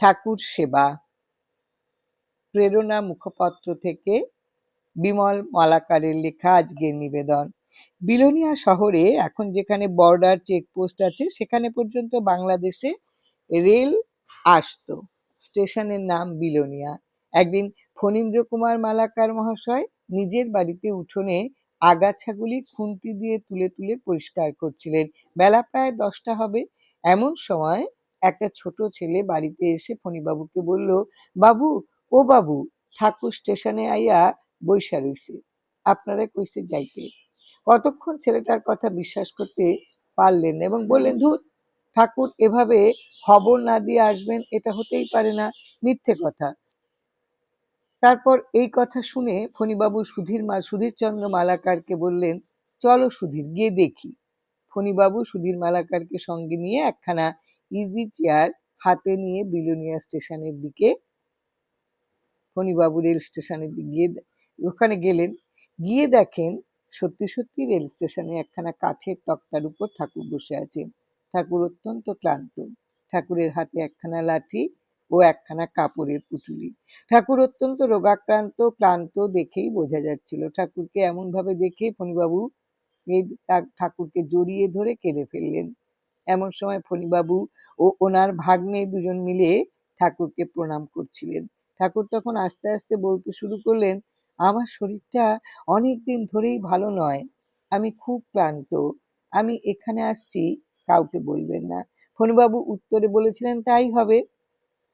ঠাকুর সেবা। প্রেরণা মুখপত্র থেকে বিমল মালাকারের লেখা আজকের নিবেদন। বিলোনিয়া শহরে এখন যেখানে বর্ডার চেকপোস্ট আছে, সেখানে পর্যন্ত বাংলাদেশে রেল আসতো। স্টেশনের নাম বিলোনিয়া। একদিন ফণীন্দ্র কুমার মালাকার মহাশয় নিজের বাড়িতে উঠোনে আগাছাগুলি খুন্তি দিয়ে তুলে তুলে পরিষ্কার করছিলেন। বেলা প্রায় দশটা হবে। এমন সময় একটা ছোট ছেলে বাড়িতে এসে ফণীবাবুকে বলল, বাবু, ও বাবু, ঠাকুর স্টেশনে আইয়া বইসা রইছে। আপনারা কইছে যাইতে? কতক্ষণ ছেলেটার কথা বিশ্বাস করতে পারলেন এবং বললেন, ধুর, ঠাকুর এভাবে খবর না দিয়ে আসবেন, এটা হতেই পারে না, মিথ্যে কথা। তারপর এই কথা শুনে ফণীবাবু সুধীর মা সুধীরচন্দ্র মালাকারকে বললেন, চলো সুধীর, গিয়ে দেখি। ফণীবাবু সুধীর মালাকারকে সঙ্গে নিয়ে একখানা ইজি চেয়ার হাতে নিয়ে বিলোনিয়া স্টেশনের দিকে, ফণীবাবু রেল স্টেশনের দিকে গিয়ে ওখানে গেলেন। গিয়ে দেখেন সত্যি সত্যি রেল স্টেশনে একখানা কাঠের তক্তার উপর ঠাকুর বসে আছেন। ঠাকুর অত্যন্ত ক্লান্ত। ঠাকুরের হাতে একখানা লাঠি ও একখানা কাপড়ের পুটুলি। ঠাকুর অত্যন্ত রোগাক্রান্ত, ক্লান্ত দেখেই বোঝা যাচ্ছিল ঠাকুরকে এমন ভাবে দেখে ফণিবাবু ঠাকুরকে জড়িয়ে ধরে কেঁদে ফেললেন। এমন সময় ফণিবাবু ও ওনার ভাগ্নে দুজন মিলে ঠাকুরকে প্রণাম করছিলেন। ঠাকুর তখন আস্তে আস্তে বলতে শুরু করলেন, আমার শরীরটা অনেক দিন ধরেই ভালো নয়, আমি খুব ক্লান্ত, আমি এখানে আসছি, কাউকে বলবেন না। ফণীবাবু উত্তরে বলেছিলেন, তাই হবে।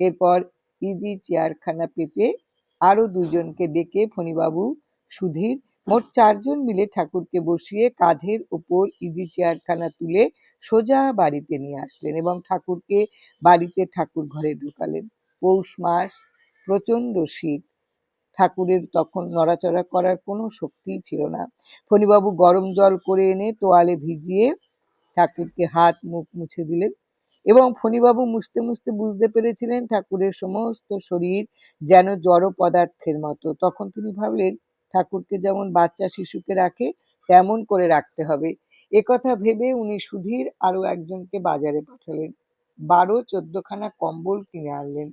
এরপর ইজি চেয়ারখানা পেতে আরও দুজনকে ডেকে ফণিবাবু সুধীর মোট চারজন মিলে ঠাকুরকে বসিয়ে কাঁধের উপর ইজি চেয়ারখানা তুলে সোজা বাড়িতে নিয়ে আসলেন এবং ঠাকুরকে বাড়িতে ঠাকুর ঘরে ঢুকালেন। পৌষ মাস প্রচণ্ড শীত। ঠাকুরের তখন নড়াচড়া করার কোনো শক্তিই ছিল না। ফণিবাবু গরম জল করে এনে তোয়ালে ভিজিয়ে ঠাকুরকে হাত মুখ মুছে দিলেন এবং ফণিবাবু মুছতে মুছতে বুঝতে পেরেছিলেন ঠাকুরের সমস্ত শরীর যেন জড় পদার্থের মতো। তখন তিনি ভাবলেন ঠাকুরকে যেমন বাচ্চা শিশুকে রাখে, তেমন করে রাখতে হবে। একথা ভেবে উনি সুধীর আরও একজনকে বাজারে পাঠালেন। বারো চোদ্দখানা কম্বল কিনে আনলেন।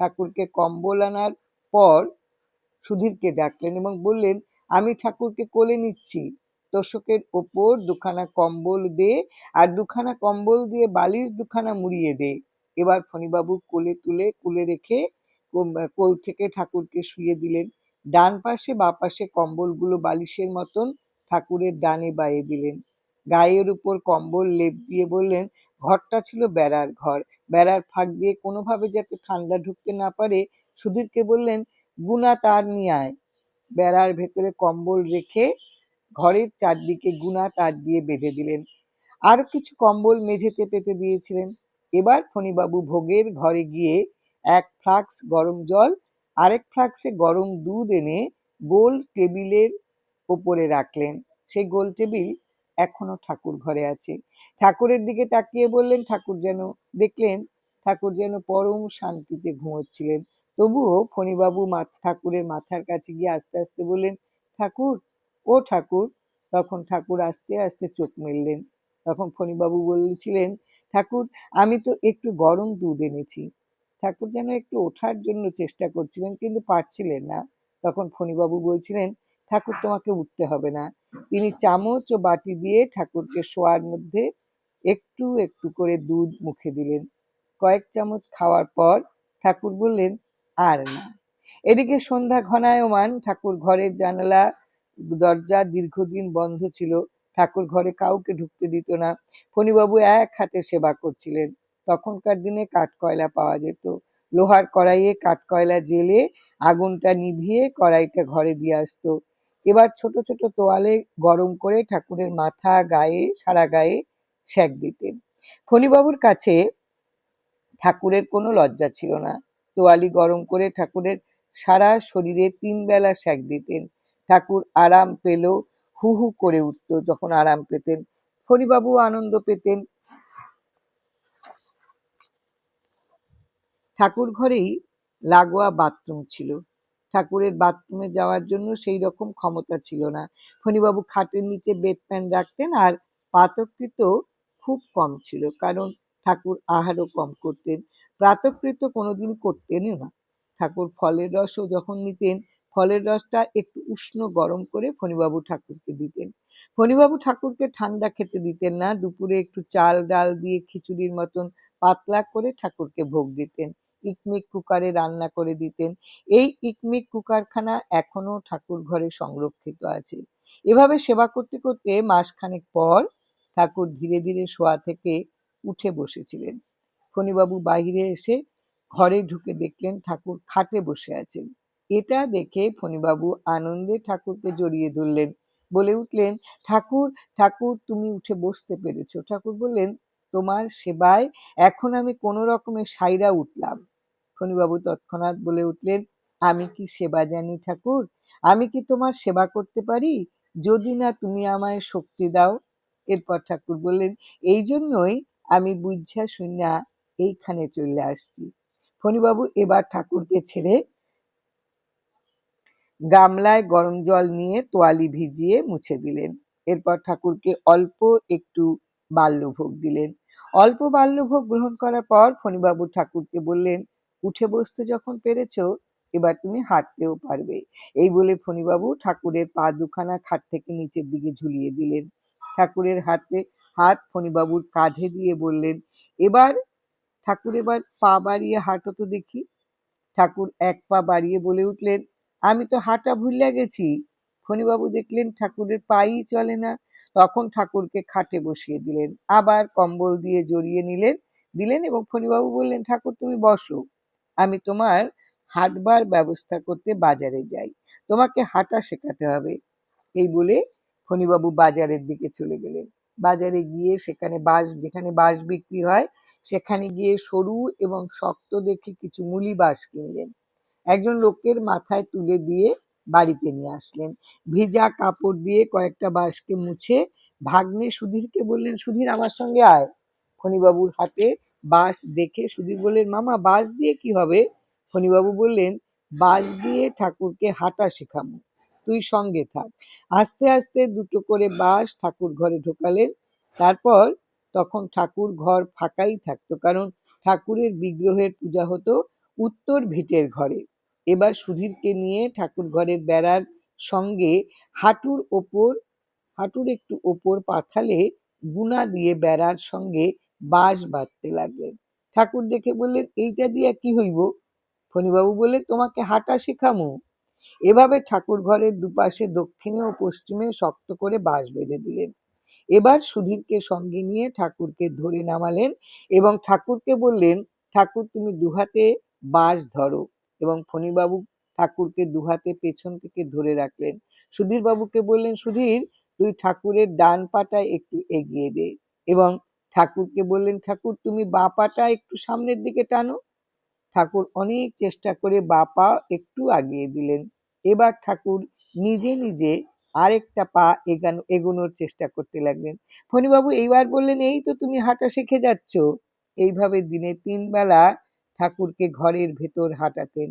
ঠাকুরকে কম্বল আনার পর সুধীরকে ডাকলেন এবং বললেন, আমি ঠাকুরকে কোলে নিচ্ছি। তোষকের ওপর দুখানা কম্বল দে আর দুখানা কম্বল দিয়ে বালিশ দুখানা মুড়িয়ে দে। এবার ফণিবাবু কোলে তুলে কোলে রেখে কোল থেকে ঠাকুরকে শুয়ে দিলেন। ডান পাশে বা পাশে কম্বলগুলো বালিশের মতন ঠাকুরের ডানে বায়ে দিলেন। গায়ের উপর কম্বল লেপ দিয়ে বললেন, ঘরটা ছিল বেড়ার ঘর। বেড়ার ফাঁক দিয়ে কোনোভাবে যাতে ঠান্ডা ঢুকতে না পারে, সুধীরকে বললেন, গুনা তার নিয়ে আয়। বেড়ার ভেতরে কম্বল রেখে ঘরের চারদিকে গুনা তার দিয়ে বেঁধে দিলেন। আরও কিছু কম্বল মেঝেতে পেতে দিয়েছিলেন। এবার ফণিবাবু ভোগের ঘরে গিয়ে এক ফ্লাক্স গরম জল আরেক ফ্লাক্সে গরম দুধ এনে গোল টেবিলের ওপরে রাখলেন। সেই গোল টেবিল এখনও ঠাকুর ঘরে আছে। ঠাকুরের দিকে তাকিয়ে বললেন, ঠাকুর যেন দেখলেন, ঠাকুর যেন পরম শান্তিতে ঘুমোচ্ছিলেন। তবুও ফণীবাবু ঠাকুরের মাথার কাছে গিয়ে আস্তে আস্তে বললেন, ঠাকুর, ও ঠাকুর। তখন ঠাকুর আস্তে আস্তে চোখ মেললেন। তখন ফণীবাবু বলেছিলেন, ঠাকুর, আমি তো একটু গরম দুধ এনেছি। ঠাকুর যেন একটু ওঠার জন্য চেষ্টা করছিলেন, কিন্তু পারছিলেন না। তখন ফণীবাবু বলছিলেন, ঠাকুর তোমাকে উঠতে হবে না। তিনি চামচ ও বাটি দিয়ে ঠাকুরকে শোয়ার মধ্যে একটু একটু করে দুধ মুখে দিলেন। কয়েক চামচ খাওয়ার পর ঠাকুর বললেন, আর না। এদিকে সন্ধ্যা ঘনায়মান ঠাকুর ঘরের জানালা, দরজা দীর্ঘদিন বন্ধ ছিল। ঠাকুর ঘরে কাউকে ঢুকতে দিত না। ফণীবাবু এক হাতে সেবা করছিলেন। তখনকার দিনে কাঠকয়লা পাওয়া যেত। লোহার কড়াইয়ে কাঠকয়লা জেলে আগুনটা নিভিয়ে কড়াইটা ঘরে দিয়ে আসতো। এবার ছোট ছোট তোয়ালে গরম করে ঠাকুরের মাথা, গায়ে, সারা গায়ে সেঁক দিতেন। ফণীবাবুর কাছে ঠাকুরের কোনো লজ্জা ছিল না। তোয়ালি গরম করে ঠাকুরের সারা শরীরে তিন বেলা সেঁক দিতেন। ঠাকুর আরাম পেল, হু হু করে উঠত যখন আরাম পেতেন। হরিবাবু আনন্দ পেতেন ঠাকুর ঘরেই লাগোয়া বাথরুম ছিল। ঠাকুরের বাথরুমে যাওয়ার জন্য সেই রকম ক্ষমতা ছিল না। ফণিবাবু খাটের নিচে বেড প্যান রাখতেন আর পাতকৃত খুব কম ছিল, কারণ ঠাকুর আহারও কম করতেন। প্রাতকৃত কোনোদিন করতেনই না। ঠাকুর ফলের রসও যখন নিতেন, ফলের রসটা একটু উষ্ণ গরম করে ফণিবাবু ঠাকুরকে দিতেন। ফণিবাবু ঠাকুরকে ঠান্ডা খেতে দিতেন না, দুপুরে একটু চাল ডাল দিয়ে খিচুড়ির মতন পাতলা করে ঠাকুরকে ভোগ দিতেন। ইকমিক কুকারে রান্না করে দিতেন। এই ইকমিক কুকারখানা এখনও ঠাকুর ঘরে সংরক্ষিত আছে। এভাবে সেবা করতে করতে মাসখানেক পর ঠাকুর ধীরে ধীরে শোয়া থেকে উঠে বসেছিলেন। ফণিবাবু বাইরে এসে ঘরে ঢুকে দেখলেন ঠাকুর খাটে বসে আছেন। এটা দেখে ফণিবাবু আনন্দে ঠাকুরকে জড়িয়ে ধরলেন। বলে উঠলেন, ঠাকুর ঠাকুর, তুমি উঠে বসতে পেরেছ। ঠাকুর বললেন, তোমার সেবায় এখন আমি কোনো রকমে সাইরা উঠলাম। ফণিবাবু তৎক্ষণাৎ বলে উঠলেন, আমি কি সেবা জানি ঠাকুর? আমি কি তোমার সেবা করতে পারি? যদি না তুমি আমায় শক্তি দাও। এরপর ঠাকুর বললেন, এই জন্যই আমি বুঝঝা শুনিয়া এইখানে চলে আসছি। ফণিবাবু এবার ঠাকুরকে ছেড়ে গামলায় গরম জল নিয়ে তোয়ালি ভিজিয়ে মুছে দিলেন। এরপর ঠাকুরকে অল্প একটু বাল্যভোগ দিলেন। অল্প বাল্যভোগ গ্রহণ করার পর ফণিবাবু ঠাকুরকে বললেন উঠে বসতে যখন পেরেছ, এবার তুমি হাঁটতেও পারবে। এই বলে ফণিবাবু ঠাকুরের পা দুখানা খাট থেকে নিচের দিকে ঝুলিয়ে দিলেন। ঠাকুরের হাতে হাত ফণিবাবুর কাঁধে দিয়ে বললেন, এবার ঠাকুর এবার পা বাড়িয়ে হাঁটো তো দেখি। ঠাকুর এক পা বাড়িয়ে বলে উঠলেন, আমি তো হাঁটা ভুলিয়া গেছি। ফণিবাবু দেখলেন ঠাকুরের পাই চলে না। তখন ঠাকুরকে খাটে বসিয়ে দিলেন। আবার কম্বল দিয়ে জড়িয়ে নিলেন, দিলেন এবং ফণিবাবু বললেন, ঠাকুর তুমি বসো। আমি তোমার হাঁটবার ব্যবস্থা করতে বাজারে যাই। তোমাকে হাঁটা শেখাতে হবে। এই বলে ফণিবাবু বাজারের দিকে চলে গেলেন। বাজারে গিয়ে সেখানে বাঁশ, যেখানে বাঁশ বিক্রি হয়, সেখানে গিয়ে সরু এবং শক্ত দেখে কিছু মুলি বাঁশ কিনলেন। একজন লোকের মাথায় তুলে দিয়ে বাড়িতে নিয়ে আসলেন। ভিজা কাপড় দিয়ে কয়েকটা বাঁশকে মুছে ভাগ্নে সুধীরকে বললেন, সুধীর, আমার সঙ্গে আয়। ফণিবাবুর হাতে বাঁশ দেখে সুধীর বললেন, মামা বাঁশ দিয়ে কি হবে? ফণিবাবু বললেন বাঁশ দিয়ে ঠাকুরকে হাঁটা শেখামো তুই সঙ্গে থাক। আস্তে আস্তে দুটো করে বাঁশ ঠাকুর ঘরে ঢোকালেন। তারপর তখন ঠাকুর ঘর ফাঁকাই থাকতো, কারণ ঠাকুরের বিগ্রহের পূজা হতো উত্তর ভিটের ঘরে। এবার সুধীরকে নিয়ে ঠাকুর ঘরের বেড়ার সঙ্গে হাঁটুর ওপর, হাঁটুর একটু ওপর পাথালে গুনা দিয়ে বেড়ার সঙ্গে বাঁশ বাঁধতে লাগলেন। ঠাকুর দেখে বললেন, এইটা দিয়া কি হইব? ফণিবাবু বলে তোমাকে হাঁটা শেখামো। এভাবে ঠাকুর ঘরের দুপাশে দক্ষিণে ও পশ্চিমে শক্ত করে বাঁশ বেঁধে দিলেন। এবার সুধীরকে সঙ্গে নিয়ে ঠাকুরকে ধরে নামালেন এবং ঠাকুরকে বললেন, ঠাকুর, তুমি দুহাতে বাঁশ ধরো। এবং ফণিবাবু ঠাকুরকে দুহাতে পেছন থেকে ধরে রাখলেন। সুধীর বাবুকে বললেন, সুধীর, তুই ঠাকুরের ডান পাটা একটু এগিয়ে দে। এবং ঠাকুরকে বললেন, ঠাকুর, তুমি বা পাটা একটু সামনের দিকে টানো। ঠাকুর অনেক চেষ্টা করে বা পা একটু আগিয়ে দিলেন। এবার ঠাকুর নিজে নিজে আরেকটা পা এগানো, এগোনোর চেষ্টা করতে লাগলেন। ফণিবাবু এইবার বললেন, এই তো তুমি হাঁটা শিখে যাচ্ছ। এইভাবে দিনে তিন বেলা ঠাকুরকে ঘরের ভেতর হাঁটাতেন।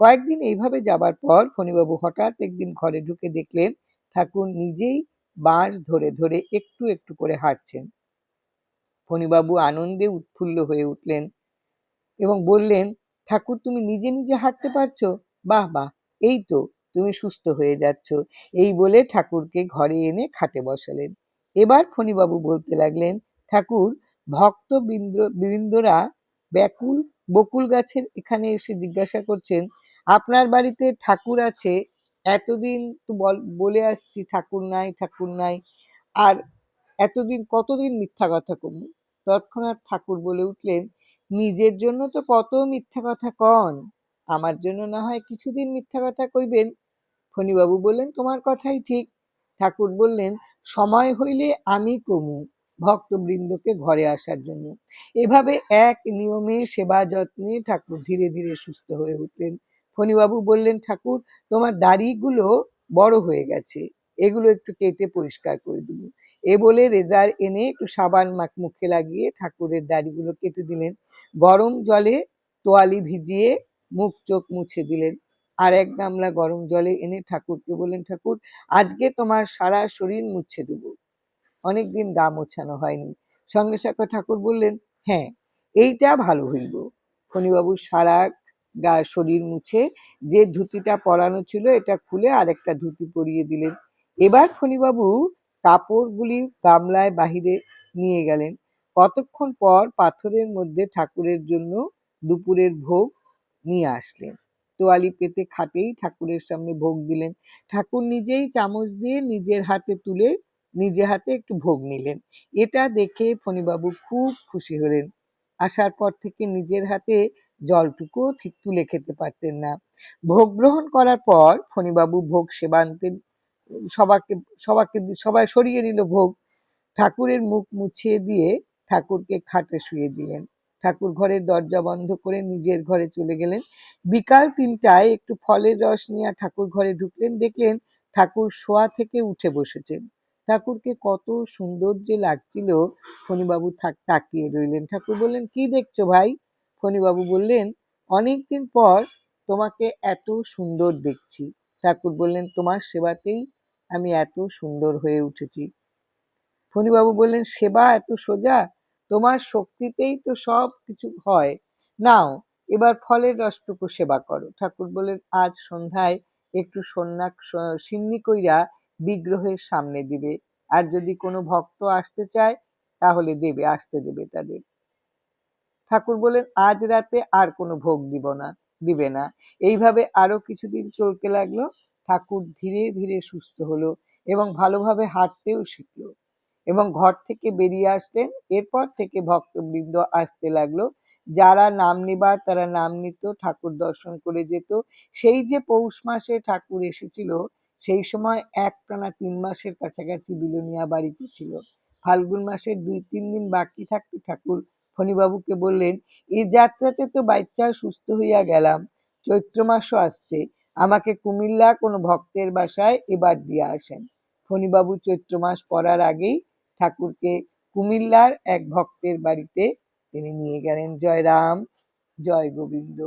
কয়েকদিন এইভাবে যাবার পর ফণিবাবু হঠাৎ একদিন ঘরে ঢুকে দেখলেন, ঠাকুর নিজেই বাঁশ ধরে ধরে একটু একটু করে হাঁটছেন। ফণিবাবু আনন্দে উৎফুল্ল হয়ে উঠলেন এবং বললেন, ঠাকুর, তুমি নিজে নিজে হাঁটতে পারছ? বাহ বাহ, এই তো, তুমি সুস্থ হয়ে যাচ্ছ। এই বলে ঠাকুরকে ঘরে এনে খাটে বসালেন। এবার ফণিবাবু বলতে লাগলেন, ঠাকুর, ভক্ত বৃন্দরা ব্যাকুল বকুল গাছের এখানে এসে জিজ্ঞাসা করছেন, আপনার বাড়িতে ঠাকুর আছে? এতদিন তো বলে আসছি, ঠাকুর নাই ঠাকুর নাই। আর এতদিন কতদিন মিথ্যা কথা কমু তৎক্ষণাৎ ঠাকুর বলে উঠলেন, নিজের জন্য তো কত মিথ্যা কথা কন। আমার জন্য না হয় কিছুদিন মিথ্যা কথা কইবেন। ফণিবাবু বললেন, তোমার কথাই ঠিক। ঠাকুর বললেন, সময় হইলে আমি কমু ভক্তবৃন্দকে ঘরে আসার জন্য। এভাবে এক নিয়মে সেবা যত্নে ঠাকুর ধীরে ধীরে সুস্থ হয়ে উঠলেন। ফণিবাবু বললেন, ঠাকুর, তোমার দাড়িগুলো বড় হয়ে গেছে। এগুলো একটু কেটে পরিষ্কার করে দিব। এ বলে রেজার এনে একটু সাবান মাখ, মুখে লাগিয়ে ঠাকুরের দাড়িগুলো কেটে দিলেন। গরম জলে তোয়ালি ভিজিয়ে মুখ চোখ মুছে দিলেন। আর এক গামলা গরম জলে এনে ঠাকুরকে বললেন, ঠাকুর, আজকে তোমার সারা শরীর মুছে দেব। অনেকদিন গা মোছানো হয়নি। সঙ্গে সঙ্গে ঠাকুর বললেন হ্যাঁ এইটা ভালো হইব। ফণিবাবু সারা গা শরীর মুছে যে ধুতিটা পরানো ছিল এটা খুলে আরেকটা ধুতি পরিয়ে দিলেন। এবার ফণিবাবু কাপড়গুলি গামলায় বাহিরে নিয়ে গেলেন। কতক্ষণ পর পাথরের মধ্যে ঠাকুরের জন্য দুপুরের ভোগ নিয়ে আসলেন। তোয়ালি পেতে খাটেই ঠাকুরের সামনে ভোগ দিলেন। ঠাকুর নিজেই চামচ দিয়ে নিজের হাতে তুলে নিজে হাতে একটু ভোগ নিলেন। এটা দেখে ফণিবাবু খুব খুশি হলেন। আসার পর থেকে নিজের হাতে জলটুকুও ঠিক তুলে খেতে পারতেন না। ভোগ গ্রহণ করার পর ফণিবাবু ভোগ সেবান্তে সবাকে সবাকে, সবাই সরিয়ে নিল ভোগ। ঠাকুরের মুখ মুছিয়ে দিয়ে ঠাকুরকে খাটে শুয়ে দিলেন। ঠাকুর ঘরের দরজা বন্ধ করে নিজের ঘরে চলে গেলেন। বিকাল তিনটায় একটু ফলের রস নিয়ে ঠাকুর ঘরে ঢুকলেন, দেখলেন ঠাকুর শোয়া থেকে উঠে বসেছেন। ঠাকুরকে কত সুন্দর যে লাগছিল। ফণিবাবু তাকিয়ে রইলেন। ঠাকুর বললেন, কি দেখছ ভাই? ফণিবাবু বললেন, অনেকদিন পর তোমাকে এত সুন্দর দেখছি। ঠাকুর বললেন, তোমার সেবাতেই আমি এত সুন্দর হয়ে উঠেছি। ফণিবাবু বললেন, সেবা এত সোজা? তোমার শক্তিতেই তো সব কিছু হয়। নাও, এবার ফলের রসটুকু সেবা করো। ঠাকুর বলেন আজ সন্ধ্যায় একটু সন্ন্যাক সিন্নি কইরা বিগ্রহের সামনে দিবে। আর যদি কোনো ভক্ত আসতে চায়, তাহলে দেবে, আসতে দেবে তাদের। ঠাকুর বলেন আজ রাতে আর কোনো ভোগ দিব না, দিবে না। এইভাবে আরও কিছুদিন চলতে লাগল। ঠাকুর ধীরে ধীরে সুস্থ হলো এবং ভালোভাবে হাঁটতেও শিখল এবং ঘর থেকে বেরিয়ে আসলেন। এরপর থেকে ভক্তবৃন্দ আসতে লাগল। যারা নাম নিবার, তারা নাম নিত, ঠাকুর দর্শন করে যেত। সেই যে পৌষ মাসে ঠাকুর এসেছিল, সেই সময় একটানা তিন মাসের কাছাকাছি বিলোনিয়া বাড়িতে ছিল। ফাল্গুন মাসের দুই তিন দিন বাকি থাকতে ঠাকুর ফণিবাবুকে বললেন এই যাত্রাতে তো বাচ্চা সুস্থ হইয়া গেলাম, চৈত্র মাসও আসছে আমাকে কুমিল্লা কোনো ভক্তের বাসায় এবার দিয়ে আসেন। ফণিবাবু চৈত্র মাস পড়ার আগেই ঠাকুরকে কুমিল্লার এক ভক্তের বাড়িতে তিনি নিয়ে গেলেন। জয় রাম, জয় গোবিন্দ।